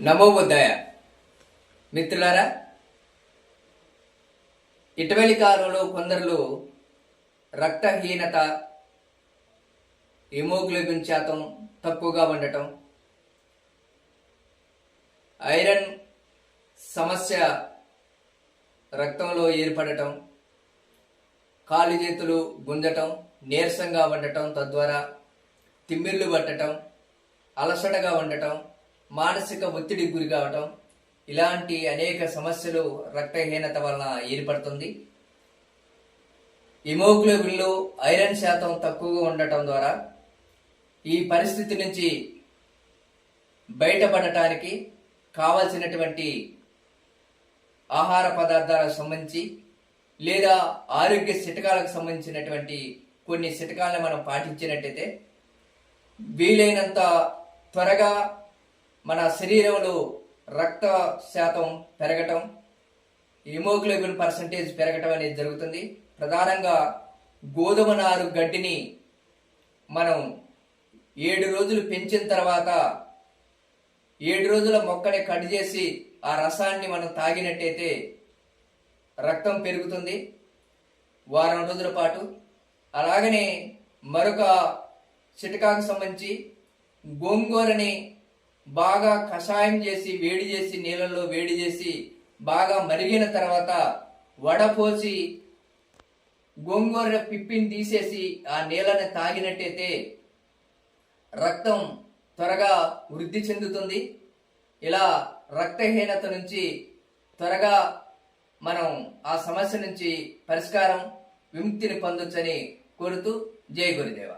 నమోబుద్ధాయ మిత్రులారా ఇటీవలి కాలంలో కొందరు రక్తహీనత హిమోగ్లోబిన్ శాతం తక్కువగా ఉండటం ఐరన్ సమస్య రక్తంలో ఏర్పడటం కాలు చేతులు గుంజటం నీరసంగా ఉండటం తద్వారా తిమ్మిర్లు పట్టటం అలసటగా ఉండటం మానసిక ఒత్తిడికి గురి కావటం ఇలాంటి అనేక సమస్యలు రక్తహీనత వలన ఏర్పడుతుంది. హిమోగ్లోబిన్లో ఐరన్ శాతం తక్కువగా ఉండటం ద్వారా ఈ పరిస్థితి నుంచి బయటపడటానికి కావలసినటువంటి ఆహార పదార్థాలకు సంబంధించి లేదా ఆరోగ్య శిటకాలకు సంబంధించినటువంటి కొన్ని చిటకాలను మనం పాటించినట్టయితే వీలైనంత త్వరగా మన శరీరంలో రక్త శాతం పెరగటం హిమోగ్లోబిన్ పర్సంటేజ్ పెరగటం అనేది జరుగుతుంది. ప్రధానంగా గోధుమ నారు గడ్డిని మనం ఏడు రోజులు పెంచిన తర్వాత ఏడు రోజుల మొక్కని కట్ చేసి ఆ రసాన్ని మనం తాగినట్టయితే రక్తం పెరుగుతుంది. వారం రోజుల పాటు. అలాగనే మరొక చిటకాకు సంబంధించి గోంగూరని బాగా కషాయం చేసి వేడి చేసి నీళ్ళల్లో వేడి చేసి బాగా మరిగిన తర్వాత వడపోసి గోంగూర పిప్పిని తీసేసి ఆ నీళ్ళని తాగినట్టయితే రక్తం త్వరగా వృద్ధి చెందుతుంది. ఇలా రక్తహీనత నుంచి త్వరగా మనం ఆ సమస్య నుంచి పరిష్కారం విముక్తిని పొందొచ్చని కోరుతూ జై గురుదేవ.